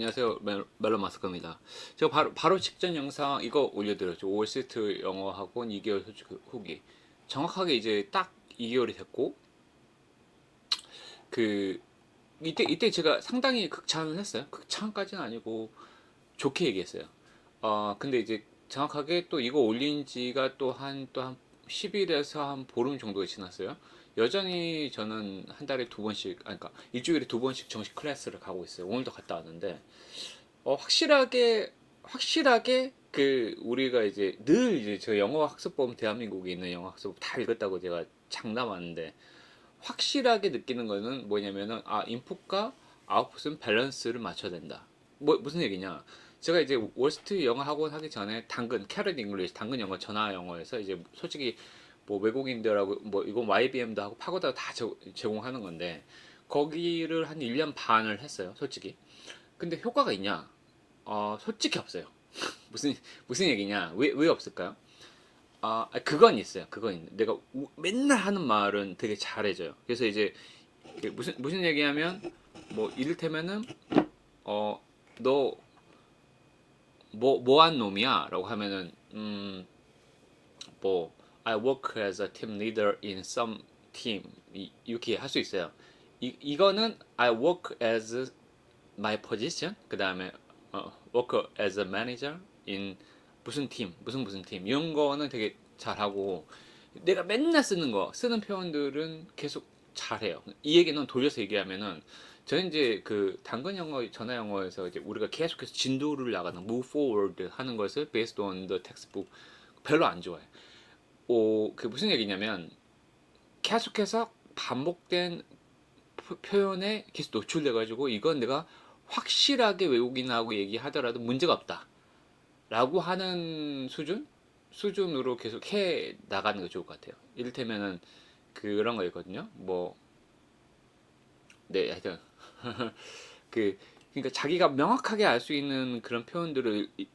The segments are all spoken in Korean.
안녕하세요 멜- 멜론 마스크입니다. 제가 바로 바로 직전 영상 이거 올려드렸죠. 5월 시트 영어 학원 2개월 솔직 후기. 정확하게 이제 딱 2개월이 됐고 그 이때 이때 제가 상당히 극찬을 했어요. 극찬까지는 아니고 좋게 얘기했어요. 어 근데 이제 정확하게 또 이거 올린 지가 또 한 또 한 10일에서 한 보름 정도가 지났어요. 여전히 저는 한 달에 두 번씩, 아니, 그러니까 일주일에 두 번씩 정식 클래스를 가고 있어요. 오늘도 갔다 왔는데, 어, 확실하게, 확실하게 그 우리가 이제 늘 이제 저 영어 학습법 대한민국에 있는 영어 학습법 다 읽었다고 제가 장담하는데, 확실하게 느끼는 거는 뭐냐면은, 아, 인풋과 아웃풋은 밸런스를 맞춰야 된다. 뭐, 무슨 얘기냐. 제가 이제 월스트 영어 학원 하기 전에 당근, 캐럿 잉글리시, 당근 영어, 전화 영어에서 이제 솔직히 뭐 외국인들하고 뭐 이건 YBM도 하고 파고다 다 제- 제공하는 건데 거기를 한 1년 반을 했어요, 솔직히. 근데 효과가 있냐? 어, 솔직히 없어요. 무슨 무슨 얘기냐? 왜 왜 없을까요? 아, 아, 그건 있어요. 그건 있는. 내가 우- 맨날 하는 말은 되게 잘해져요. 그래서 이제 무슨 무슨 얘기하면 뭐 이를테면은 어, 너 뭐 뭐한 놈이야라고 하면은 음, 뭐 I work as a team leader in some team 이, 이렇게 할 수 있어요. 이 이거는 I work as my position 그 다음에 어, work as a manager in 무슨 팀 무슨 무슨 팀 이런 거는 되게 잘하고 내가 맨날 쓰는 거 쓰는 표현들은 계속 잘해요. 이 얘기는 돌려서 얘기하면은 저는 이제 그 당근 영어 전화 영어에서 이제 우리가 계속해서 진도를 나가는 move forward 하는 것을 based on the textbook 별로 안 좋아해. 오, 그 무슨 얘기냐면 계속해서 반복된 표- 표현에 계속 노출돼 가지고 이건 내가 확실하게 외국인하고 얘기하더라도 문제가 없다. 라고 하는 수준? 수준으로 계속 해 나가는 게 좋을 것 같아요. 이를테면은 그런 거 있거든요. 뭐 네, 하여튼 그 그러니까 자기가 명확하게 알 수 있는 그런 표현들을 이-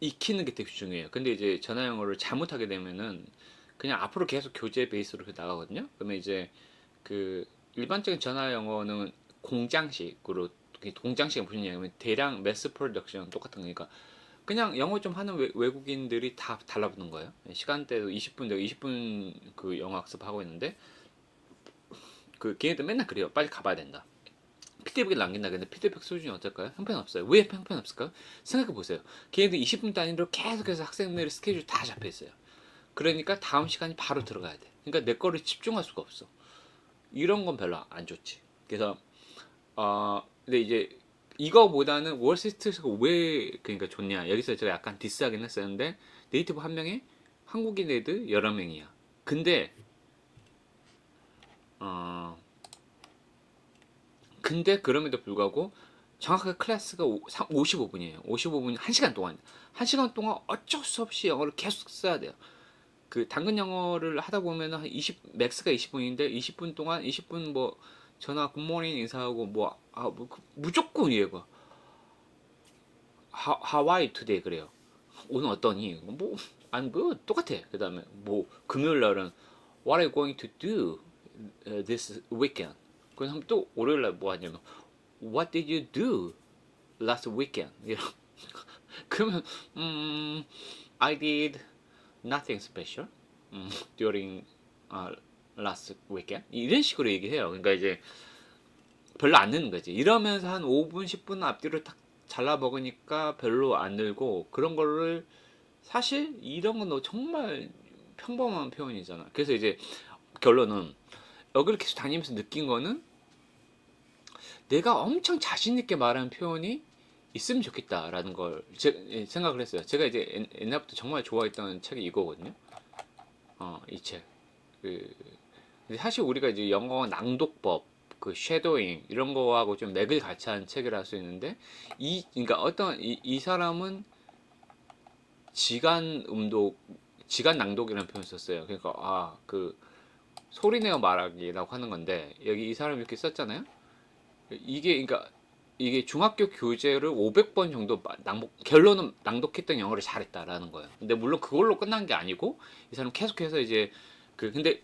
익히는 게 되게 중요해요. 근데 이제 전화 영어를 잘못하게 되면은 그냥 앞으로 계속 교재 베이스로 나가거든요. 그러면 이제 그 일반적인 전화 영어는 공장식으로 그 공장식이 무슨 얘기냐면 대량 매스 프로덕션 똑같은 거니까 그냥 영어 좀 하는 외, 외국인들이 다 달라붙는 거예요. 시간대도 20분, 내가 20분 그 영어 학습하고 있는데 그 걔네들 맨날 그래요. 빨리 가봐야 된다. 피드백을 남긴다. 근데 피드백 수준이 어떨까요? 형편없어요. 왜 형편없을까요? 생각해 보세요. 걔네들 20분 단위로 계속해서 학생들의 스케줄 다 잡혀 있어요. 그러니까 다음 시간이 바로 들어가야 돼. 그러니까 내 거를 집중할 수가 없어. 이런 건 별로 안 좋지. 그래서 어 근데 이제 이거보다는 월스트리트가 왜 그러니까 좋냐? 여기서 제가 약간 디스하긴 했었는데 네이티브 한 명에 한국인 애들 여러 명이야. 근데 어 근데 그럼에도 불구하고 정확하게 클래스가 55분이에요. 55분 1시간 동안 1시간 동안 어쩔 수 없이 영어를 계속 써야 돼요. 그 당근 영어를 하다 보면 한 20, 맥스가 20분인데 20분 동안 20분 뭐 전화 굿모닝 인사하고 뭐, 아, 뭐 그- 무조건 얘가 하, 하와이 투데이 그래요. 오늘 어떠니? 뭐 아니 뭐 똑같아. 그 다음에 뭐 금요일 날은 What are you going to do uh, this weekend? 그럼 또 월요일 날 뭐 하냐면 What did you do last weekend? 그러면 음 I did nothing special 음, during uh, last weekend 이런 식으로 얘기해요. 그러니까 이제 별로 안 느는 거지. 이러면서 한 5분 10분 앞뒤로 딱 잘라 먹으니까 별로 안 늘고 그런 거를 사실 이런 건 정말 평범한 표현이잖아. 그래서 이제 결론은 여기를 계속 다니면서 느낀 거는 내가 엄청 자신 있게 말하는 표현이 있으면 좋겠다라는 걸 제, 예, 생각을 했어요. 제가 이제 옛- 옛날부터 정말 좋아했던 책이 이거거든요. 어, 이 책. 그 사실 우리가 이제 영어 낭독법, 그 쉐도잉 이런 거하고 좀 맥을 같이 한 책이라 할수 있는데 이 그러니까 어떤 이, 이 사람은 지간 음독, 지간 낭독이라는 표현을 썼어요. 그러니까 아 그 소리내어 말하기라고 하는 건데 여기 이 사람이 이렇게 썼잖아요. 이게 그러니까 이게 중학교 교재를 500번 정도 마- 낭독 결론은 낭독했던 영어를 잘했다라는 거예요. 근데 물론 그걸로 끝난 게 아니고 이 사람 계속해서 이제 그 근데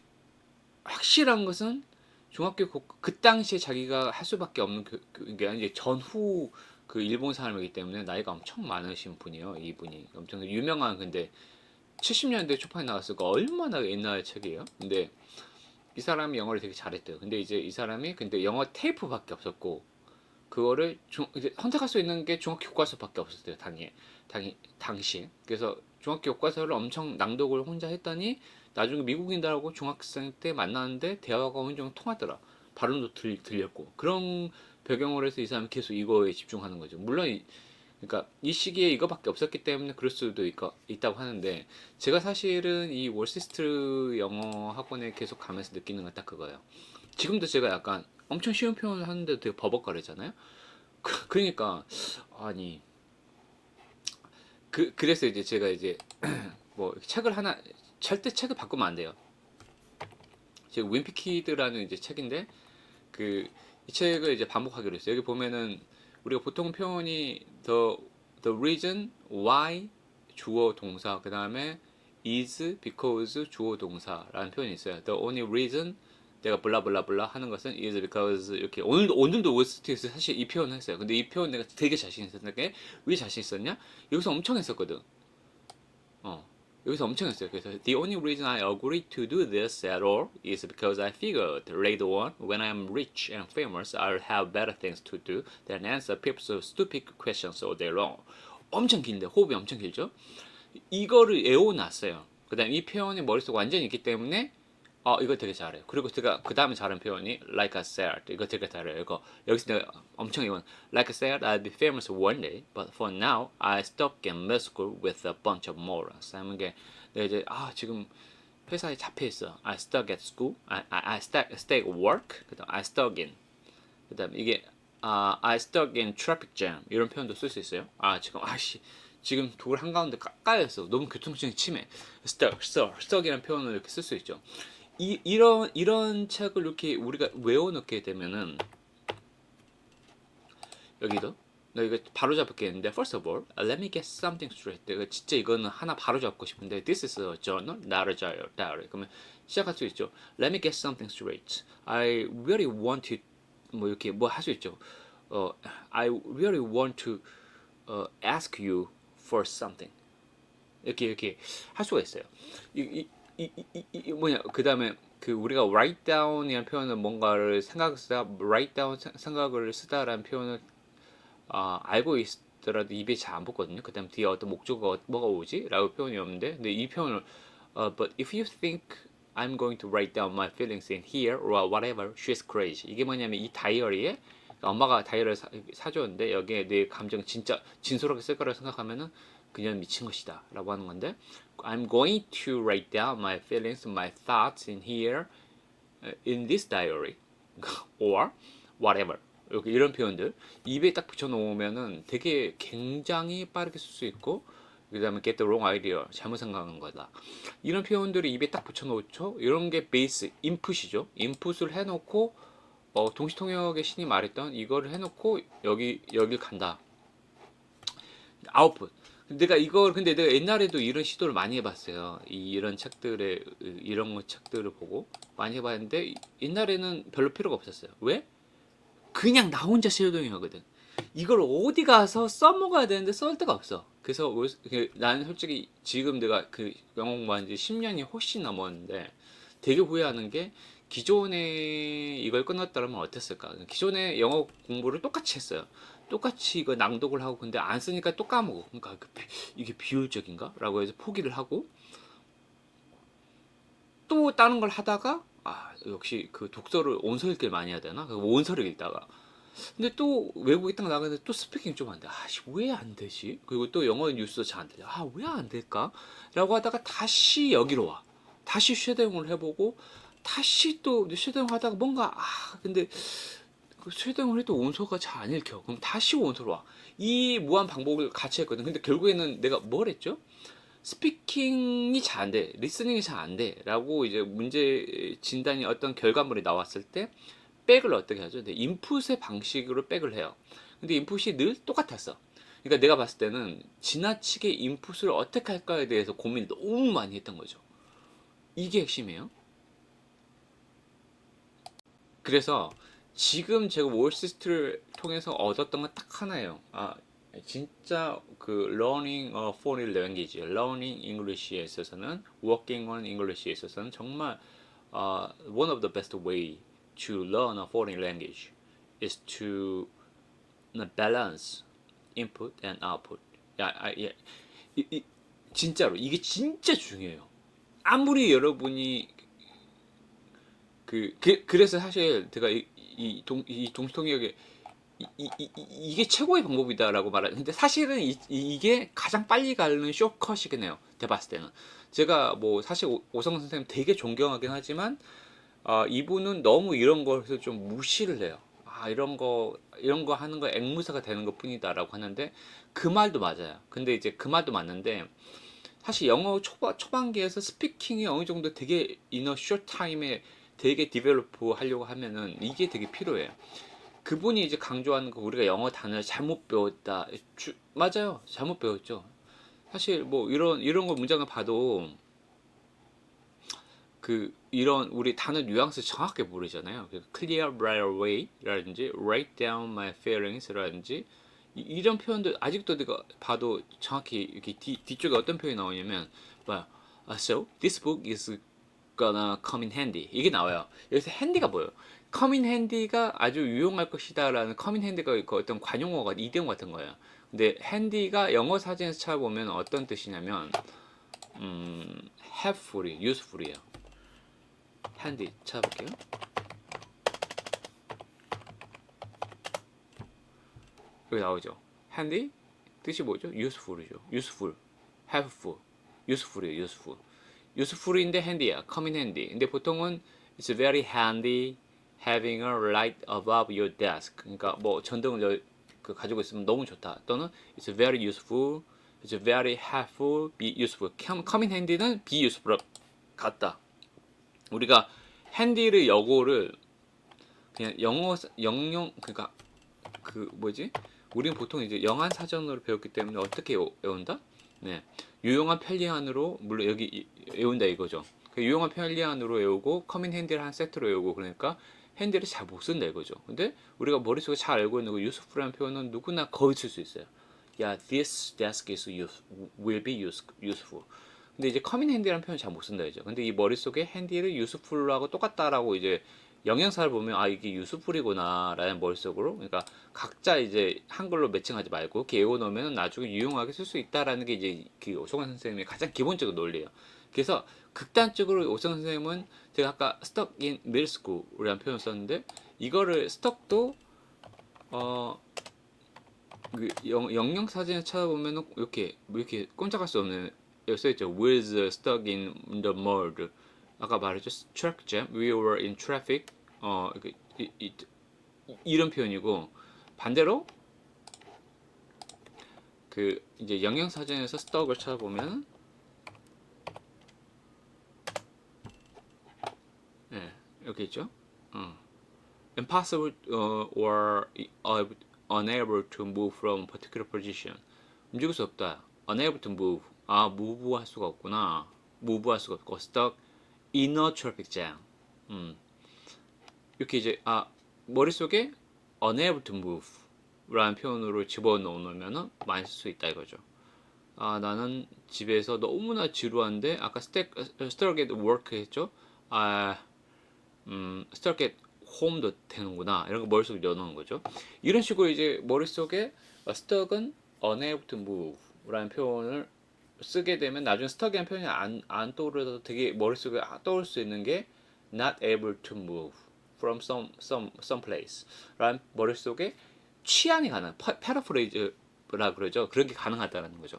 확실한 것은 중학교 고- 그 당시에 자기가 할 수밖에 없는 그, 그, 게 이제 전후 그 일본 사람이기 때문에 나이가 엄청 많으신 분이에요. 이분이 엄청 유명한 근데 70년대 초반에 나왔을까 얼마나 옛날 책이에요. 근데 이 사람이 영어를 되게 잘했대요. 근데 이제 이 사람이 근데 영어 테이프밖에 없었고 그거를 중, 이제 선택할 수 있는 게 중학교 교과서밖에 없었대요. 당시 당시 당시 그래서 중학교 교과서를 엄청 낭독을 혼자 했더니 나중에 미국인들하고 중학생 때 만났는데 대화가 어느 통하더라. 발음도 들, 들렸고 그런 배경으로 해서 이 사람이 계속 이거에 집중하는 거죠. 물론 이, 그러니까 이 시기에 이거밖에 없었기 때문에 그럴 수도 있, 있다고 하는데 제가 사실은 이 월시스트 영어 학원에 계속 가면서 느끼는 건 딱 그거예요. 지금도 제가 약간 엄청 쉬운 표현을 하는데 되게 버벅거리잖아요. 그, 그러니까 아니 그 그래서 이제 제가 이제 뭐 책을 하나 절대 책을 바꾸면 안 돼요. 지금 윈피키드라는 이제 책인데 그 이 책을 이제 반복하기로 했어요. 여기 보면은 우리가 보통 표현이 the the reason why 주어 동사 그 다음에 is because 주어 동사라는 표현이 있어요. the only reason 내가 블라블라블라 하는 것은 is because 이렇게 오늘도 오늘도 OST에서 사실 이 표현을 했어요. 근데 이 표현 내가 되게 자신 있었는데 왜 자신 있었냐? 여기서 엄청 했었거든. 어. 여기서 엄청 했어요. 그래서 the only reason I agreed to do this at all is because I figured later on when I'm rich and famous I'll have better things to do than answer people's stupid questions all day long. 엄청 긴데 호흡이 엄청 길죠? 이거를 외워놨어요. 그다음 이 표현이 머릿속 완전히 있기 때문에 어 이거 되게 잘해요. 그리고 제가 그 다음에 잘한 표현이 like I said 이거 되게 잘해요. 이거 여기서 내가 엄청 이건 like I said I'll be famous one day, but for now I stuck in med school with a bunch of morons. 하는 게 내가 이제 아 지금 회사에 잡혀 있어. I stuck at school. I I, I stuck stay at work. 그다음 I stuck in. 그다음 이게 아 I stuck in traffic jam 이런 표현도 쓸 수 있어요. 아 지금 아씨 지금 돌 한가운데 까- 까였어. 너무 교통증이 심해. stuck, stuck, stuck이라는 표현을 이렇게 쓸 수 있죠. 이, 이런 이런 책을 이렇게 우리가 외워놓게 되면은 여기도 나 이거 바로 잡겠는데 first of all let me get something straight 내가 진짜 이거는 하나 바로 잡고 싶은데 this is a journal not a diary 그러면 시작할 수 있죠 let me get something straight I really want to 뭐 이렇게 뭐 할 수 있죠 어 I really want to 어, ask you for something 이렇게 이렇게 할 수가 있어요. 이, 이, 이, 이, 이 뭐냐 그 다음에 그 우리가 write down이라는 표현은 뭔가를 생각을 쓰다 write down 생- 생각을 쓰다라는 표현을 아, 알고 있더라도 입에 잘 안 붙거든요. 그다음 뒤에 어떤 목적어가 뭐가 오지?라고 표현이 없는데 근데 이 표현을 어, but if you think I'm going to write down my feelings in here or whatever, she's crazy. 이게 뭐냐면 이 다이어리에 엄마가 다이어리를 사, 사줬는데 여기에 내 감정 진짜 진솔하게 쓸 거라고 생각하면은 그냥 미친 것이다 라고 하는 건데 I'm going to write down my feelings, my thoughts in here uh, in this diary or whatever. 이렇게 이런 표현들. 입에 딱 붙여놓으면은 되게 굉장히 빠르게 쓸 수 있고 그 다음에 get the wrong idea 잘못 생각한 거다. 이런 표현들을 입에 딱 붙여놓죠. 이런 게 베이스 인풋이죠. 인풋을 해놓고 어, 동시통역의 신이 말했던 이거를 해놓고 여기 여길 간다. 아웃풋 내가 이걸 근데 내가 옛날에도 이런 시도를 많이 해봤어요. 이- 이런 책들의 이런 거 책들을 보고 많이 해봤는데 이- 옛날에는 별로 필요가 없었어요. 왜? 그냥 나 혼자 시도하거든. 이걸 어디 가서 써먹어야 되는데 쓸 데가 없어. 그래서 올- 그 나는 솔직히 지금 내가 그 영어 공부한 지 10년이 훨씬 넘었는데 되게 후회하는 게 기존에 이걸 끊었다면 어땠을까? 기존에 영어 공부를 똑같이 했어요. 똑같이 이거 낭독을 하고 근데 안 쓰니까 또 까먹어. 그러니까 그 비- 이게 비효율적인가? 라고 해서 포기를 하고 또 다른 걸 하다가 아 역시 그 독서를 온서 읽기를 많이 해야 되나? 그 온서를 읽다가 근데 또 외국에 딱 나가는데 또 스피킹 좀 안 돼. 아씨 왜 안 되지? 그리고 또 영어 뉴스도 잘안 들려. 아왜 안 될까? 라고 하다가 다시 여기로 와. 다시 쉐도잉을 해보고 다시 또 쉐도잉 하다가 뭔가 아 근데 그 쉐도잉을 해도 원소가 잘 안 읽혀. 그럼 다시 원소로 와. 이 무한 반복을 같이 했거든. 근데 결국에는 내가 뭘 했죠? 스피킹이 잘 안 돼. 리스닝이 잘 안 돼. 라고 이제 문제 진단이 어떤 결과물이 나왔을 때 백을 어떻게 하죠? 근데 인풋의 방식으로 백을 해요. 근데 인풋이 늘 똑같았어. 그러니까 내가 봤을 때는 지나치게 인풋을 어떻게 할까에 대해서 고민을 너무 많이 했던 거죠. 이게 핵심이에요. 그래서 지금 제가 월스트리트를 통해서 얻었던 건 딱 하나예요. 아 진짜 그 learning a foreign language, learning English에 있어서는 working on English에 있어서는 정말 uh, one of the best way to learn a foreign language is to balance input and output. 야, 아, 예. 이, 이, 진짜로 이게 진짜 중요해요. 아무리 여러분이 그, 그 그래서 사실 제가 이, 이, 동, 이 동시통역에 이, 이, 이, 이 게 최고의 방법이다라고 말하는데 사실은 이, 게 가장 빨리 가는 쇼컷이긴 해요. 제가 봤을 때는 제가 뭐 사실 오, 오성 선생님 되게 존경하긴 하지만 아, 이분은 너무 이런 것을 좀 무시를 해요. 아 이런 거 이런 거 하는 거 앵무새가 되는 것 뿐이다라고 하는데 그 말도 맞아요. 근데 이제 그 말도 맞는데 사실 영어 초반 초반기에서 스피킹이 어느 정도 되게 이너 쇼 타임에 되게 디벨로프 하려고 하면은 이게 되게 필요해요. 그분이 이제 강조하는 거 우리가 영어 단어를 잘못 배웠다. 주, 맞아요. 잘못 배웠죠. 사실 뭐 이런 이런 거 문장을 봐도 그 이런 우리 단어 뉘앙스 정확하게 모르잖아요. 그 clear right away라든지 write down my feelings라든지 이- 이런 표현들 아직도 내가 봐도 정확히 이렇게 뒤, 뒤쪽에 어떤 표현이 나오냐면 뭐야 아, so this book is gonna come in handy 이게 나와요. 여기서 handy가 뭐예요? come in handy가 아주 유용할 것이다라는 come in handy가 그 어떤 관용어가 이디엄 같은 거예요. 근데 handy가 영어 사전에서 찾아보면 어떤 뜻이냐면 음, helpful이, useful이에요. handy 찾아볼게요. 여기 나오죠. handy 뜻이 뭐죠? useful이죠. useful, helpful, useful이에요. useful. Useful인데 handy야. come in handy. 근데 보통은 it's very handy having a light above your desk. 그러니까 뭐 전등을 여, 그 가지고 있으면 너무 좋다. 또는 it's very useful, it's very helpful, be useful. come, come in handy는 be useful 같다. 우리가 handy를 영어를 그냥 영어 영영 그러니까 그 뭐지? 우리는 보통 이제 영한 사전으로 배웠기 때문에 어떻게 외- 외운다? 네, 유용한 편리한으로 물론 여기 이- 외운다 이거죠. 그 유용한 편리한으로 외우고 커민 핸디를 한 세트로 외우고 그러니까 핸디를 잘 못 쓴다 이거죠. 근데 우리가 머릿속에 잘 알고 있는 그 useful이라는 표현은 누구나 거의 쓸 수 있어요. 야, this desk is use, will be use, useful. 근데 이제 커민 핸디라는 표현 잘 못 쓴다 이죠. 근데 이 머릿속에 핸디를 useful하고 똑같다라고 이제 영양사를 보면 아 이게 useful이구나라는 머릿속으로 그러니까 각자 이제 한글로 매칭하지 말고 이렇게 외워놓으면 나중에 유용하게 쓸 수 있다라는 게 이제 그 오성환 선생님의 가장 기본적인 논리예요. 그래서 극단적으로 오성환 선생님은 제가 아까 stuck in middle school이라는 표현을 썼는데 이거를 stuck도 어 그 영, 영영 사진을 찾아보면은 이렇게 뭐 이렇게 꼼짝할 수 없는 여기 써있죠. was stuck in the mud. 아까 말했죠. traffic jam. We were in traffic. 어, 그, 이, 이, 이런 표현이고 반대로 그 이제 영영 사전에서 stuck을 찾아보면 네, 이렇게 있죠. 어. impossible uh, or uh, unable to move from particular position. 움직일 수 없다. unable to move. 아, move 할 수가 없구나. move 할 수가 없고 stuck in a traffic jam. 음. 이렇게 이제 아, 머릿속에 unable to move 라는 표현으로 집어넣으면은 많이 쓸 수 있다 이거죠. 아, 나는 집에서 너무나 지루한데 아까 stuck at work 했죠? 아, 음, at home도 되는구나. 이런 거 머릿속에 넣어놓은 거죠. 이런 식으로 이제 머릿속에 stuck은 unable to move 라는 표현을 쓰게 되면 나중에 stuck이라는 표현이 안, 안 떠오르도 되게 머릿속에 떠올 수 있는 게 not able to move from some, some, some place 라는 머릿속에 취한이 가능, 패러프레이즈라 그러죠. 그런 게 가능하다는 거죠.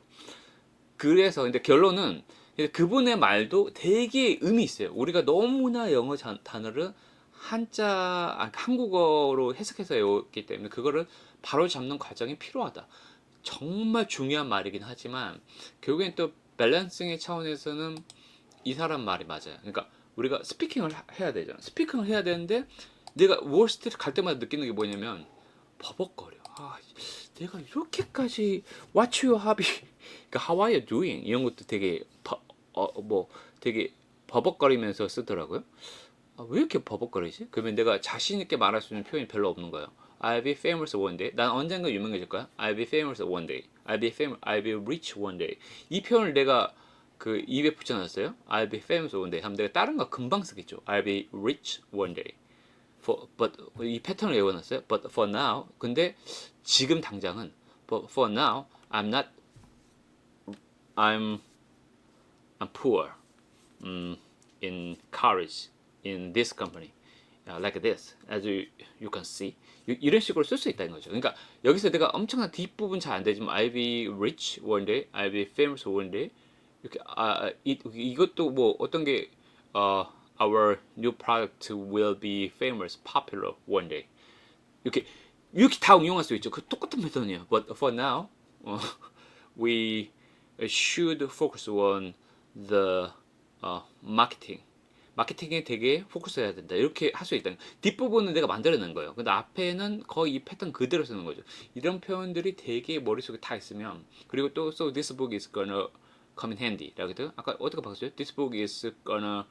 그래서 근데 결론은 그분의 말도 되게 의미 있어요. 우리가 너무나 영어 자- 단어를 한자 아, 한국어로 해석해서 외웠기 때문에 그거를 바로 잡는 과정이 필요하다. 정말 중요한 말이긴 하지만 결국엔 또 밸런싱의 차원에서는 이 사람 말이 맞아요. 그러니까 우리가 스피킹을 하- 해야 되잖아. 스피킹을 해야 되는데 내가 월스트리트 갈 때마다 느끼는 게 뭐냐면 버벅거려. 아, 내가 이렇게까지 What you have? 그러니까 How are you doing? 이런 것도 되게 버, 어, 뭐 되게 버벅거리면서 쓰더라고요. 아, 왜 이렇게 버벅거리지? 그러면 내가 자신 있게 말할 수 있는 표현이 별로 없는 거예요. I'll be famous one day. 난 언젠가 유명해질 거야. I'll be famous one day. I'll be famous. I'll be rich one day. 이 표현을 내가 그 입에 붙여놨어요. I'll be famous one day. 하면 내가 다른 거 금방 쓰겠죠. I'll be rich one day. For, but 이 패턴을 외워놨어요. But for now. 근데 지금 당장은 But for now, I'm not. I'm. I'm poor. um, in courage in this company uh, like this as you, you can see 이- 이런 식으로 쓸 수 있다는 거죠. 그러니까 여기서 내가 엄청난 뒷부분 잘 안 되지만 I'll be rich one day, I'll be famous one day 이렇게 아 이, 이것도 뭐 어떤 게 어, our new product will be famous, popular one day 이렇게 이렇게 다 응용할 수 있죠. 그 똑같은 패턴이에요. But for now, 어, we should focus on the 어, 마케팅. 마케팅에 되게 포커스해야 된다. 이렇게 할 수 있다. 뒷부분은 내가 만들어낸 거예요. 근데 앞에는 거의 이 패턴 그대로 쓰는 거죠. 이런 표현들이 되게 머릿속에 다 있으면 그리고 또 so this book is gonna come in handy. 라고 해도 아까 어떻게 바꿨어요? This book is gonna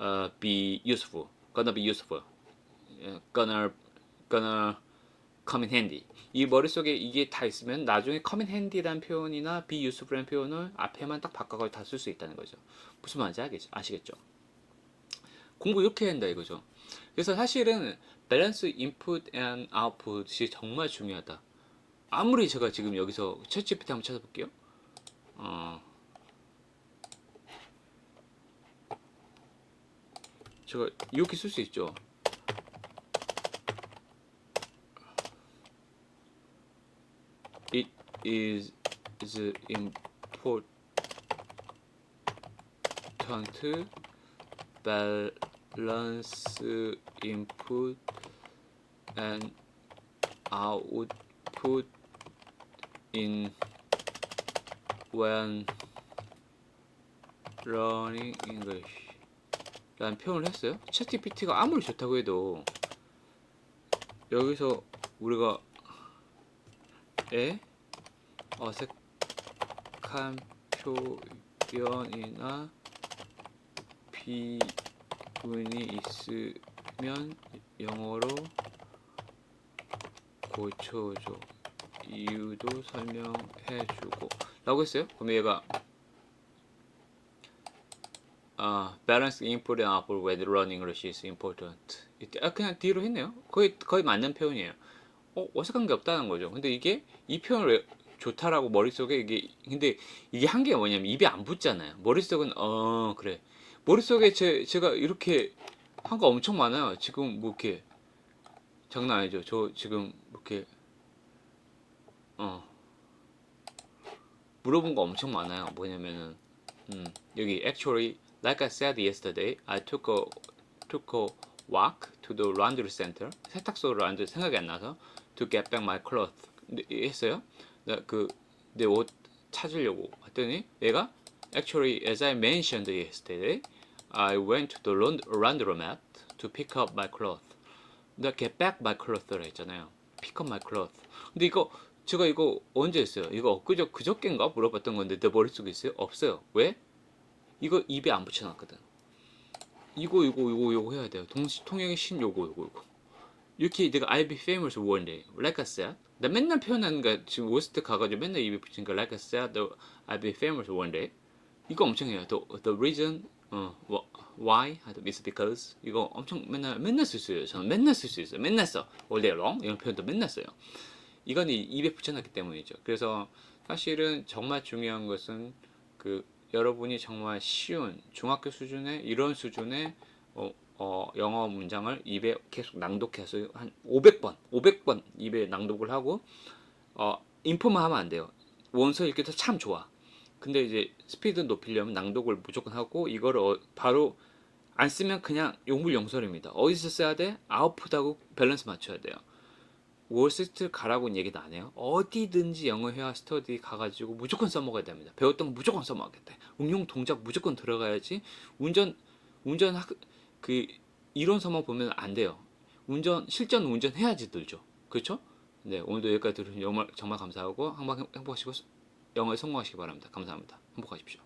uh, be useful. gonna be useful. 예, gonna gonna come in handy. 이 머릿속에 이게 다 있으면 나중에 come in handy라는 표현이나 be useful이라는 표현을 앞에만 딱 바꿔서 다 쓸 수 있다는 거죠. 무슨 말인지? 아시겠죠? 공부 이렇게 한다 이거죠. 그래서 사실은 밸런스 인풋 앤 아웃풋이 정말 중요하다. 아무리 제가 지금 여기서 챗GPT 한번 찾아볼게요. 어, 제가 이렇게 쓸 수 있죠. It is important balance input and output in when learning English 라는 표현을 했어요. 챗GPT가 아무리 좋다고 해도 여기서 우리가 에 어색한 표현이나 비문이 있으면 영어로 고쳐줘 이유도 설명해주고 라고 했어요 그럼 얘가 아, balance input and output when learning English is important. 아, 그냥 뒤로 했네요. 거의 거의 맞는 표현이에요. 어, 어색한 게 없다는 거죠. 근데 이게 이 표현을 왜 좋다라고 머릿속에 이게 근데 이게 한계가 뭐냐면 입에 안 붙잖아요. 머릿속은 어 그래. 머릿속에 제 제가 이렇게 한 거 엄청 많아요. 지금 뭐 이렇게 장난 아니죠. 저 지금 이렇게 어 물어본 거 엄청 많아요. 뭐냐면은 음, 여기 actually like I said yesterday, I took a took a walk to the laundry center. 세탁소를 앉아 생각이 안 나서 to get back my clothes 했어요. 그내 옷 찾으려고 했더니 얘가 actually as I mentioned yesterday, I went to the laund- laundromat to pick up my clothes. 내가 get back my clothes라 했잖아요. pick up my clothes. 근데 이거 제가 이거 언제 했어요? 이거 엊그저 그저께인가 물어봤던 건데 내 머릿속에 있어요? 없어요. 왜? 이거 입에 안 붙여놨거든. 이거 이거 이거 이거 해야 돼요. 동시 통영의 신 요거 요거 요거. 이렇게 내가 I'll be famous one day, like I said. 나 맨날 표현하는 거 지금 오스트 가가지고 맨날 입에 붙이니까 like I said, I'll be famous one day. 이거 엄청 해요. The, the reason, 어, wh- why, is because. 이거 엄청 맨날 맨날 쓸 수 있어요. 저는 맨날 쓸 수 있어요. 맨날 써. day long 이런 표현도 맨날 써요. 이건 이 입에 붙여놨기 때문이죠. 그래서 사실은 정말 중요한 것은 그 여러분이 정말 쉬운 중학교 수준의 이런 수준의 어, 어, 영어 문장을 입에 계속 낭독해서 한 500번, 500번 입에 낭독을 하고 어, 인포만 하면 안 돼요. 원서 읽기도 참 좋아. 근데 이제 스피드 높이려면 낭독을 무조건 하고 이거를 어, 바로 안 쓰면 그냥 용불용설입니다. 어디서 써야 돼? 아웃풋하고 밸런스 맞춰야 돼요. 월스트리트 가라고는 얘기도 안 해요. 어디든지 영어 회화 스터디 가가지고 무조건 써먹어야 됩니다. 배웠던 거 무조건 써먹겠다. 응용 동작 무조건 들어가야지. 운전 운전 학, 그 이론서만 보면 안 돼요. 운전 실전 운전 해야지 늘죠. 그렇죠? 네 오늘도 여기까지 들으신 정말 정말 감사하고 항상 행복하시고 영어에 성공하시기 바랍니다. 감사합니다. 행복하십시오.